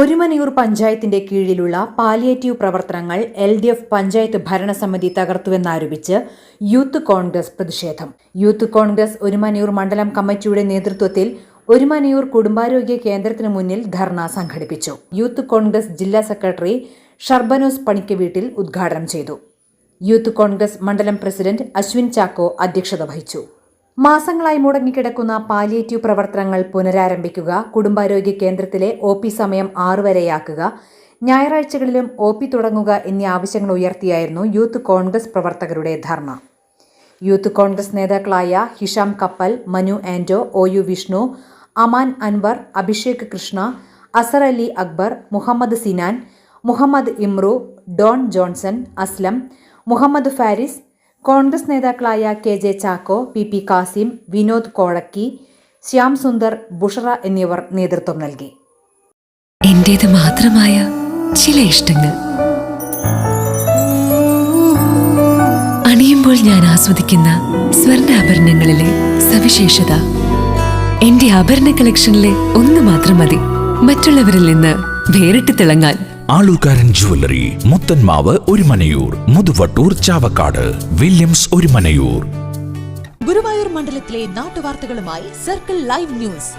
Orumanayur പഞ്ചായത്തിന്റെ കീഴിലുള്ള palliative പ്രവർത്തനങ്ങൾ എൽ ഡി എഫ് പഞ്ചായത്ത് ഭരണസമിതി തകർത്തുവെന്നാരോപിച്ച് യൂത്ത് കോൺഗ്രസ് പ്രതിഷേധം. യൂത്ത് കോൺഗ്രസ് ഒരുമനയൂർ മണ്ഡലം കമ്മിറ്റിയുടെ നേതൃത്വത്തിൽ ഒരുമനയൂർ കുടുംബാരോഗ്യ കേന്ദ്രത്തിന് മുന്നിൽ ധർണ സംഘടിപ്പിച്ചു. യൂത്ത് കോൺഗ്രസ് ജില്ലാ സെക്രട്ടറി ഷർബനോസ് പണിക്ക് വീട്ടിൽ ഉദ്ഘാടനം ചെയ്തു. യൂത്ത് കോൺഗ്രസ് മണ്ഡലം പ്രസിഡന്റ് അശ്വിൻ ചാക്കോ അധ്യക്ഷത വഹിച്ചു. മാസങ്ങളായി മുടങ്ങിക്കിടക്കുന്ന പാലിയേറ്റീവ് പ്രവർത്തനങ്ങൾ പുനരാരംഭിക്കുക കുടുംബാരോഗ്യ കേന്ദ്രത്തിലെ ഒ പി സമയം ആറുവരെയാക്കുക ഞായറാഴ്ചകളിലും ഒ പി തുടങ്ങുക എന്നീ ആവശ്യങ്ങൾ ഉയർത്തിയായിരുന്നു യൂത്ത് കോൺഗ്രസ് പ്രവർത്തകരുടെ ധർണ. യൂത്ത് കോൺഗ്രസ് നേതാക്കളായ ഹിഷാം കപ്പൽ മനു ആൻഡോ O U Vishnu Aman Anwar Abhishek Krishna Azhar Ali Akbar Muhammad Sinan Muhammad Imru Don Johnson Aslam Muhammad Faris Congress നേതാക്കളായ K J Chacko P P Kasim Vinod കോഴക്കി Shyam Sundar Bushra എന്നിവർ നേതൃത്വം നൽകി. എന്റേത് മാത്രമായ ചില ഇഷ്ടങ്ങൾ. അണിയുമ്പോൾ ഞാൻ ആസ്വദിക്കുന്ന സ്വർണാഭരണങ്ങളിലെ സവിശേഷത. എന്റെ ആഭരണ കളക്ഷനിലെ ഒന്ന് മാത്രം മതി. മറ്റുള്ളവരിൽ നിന്ന് വേറിട്ട് തിളങ്ങാൻ. ആളൂക്കാരൻ ജുവല്ലറി മുത്തൻമാവ് ഒരുമനയൂർ മുതുവട്ടൂർ ചാവക്കാട് വില്യംസ് ഒരുമനയൂർ ഗുരുവായൂർ മണ്ഡലത്തിലെ നാട്ടുവാർത്തകളുമായി സർക്കിൾ ലൈവ് ന്യൂസ്.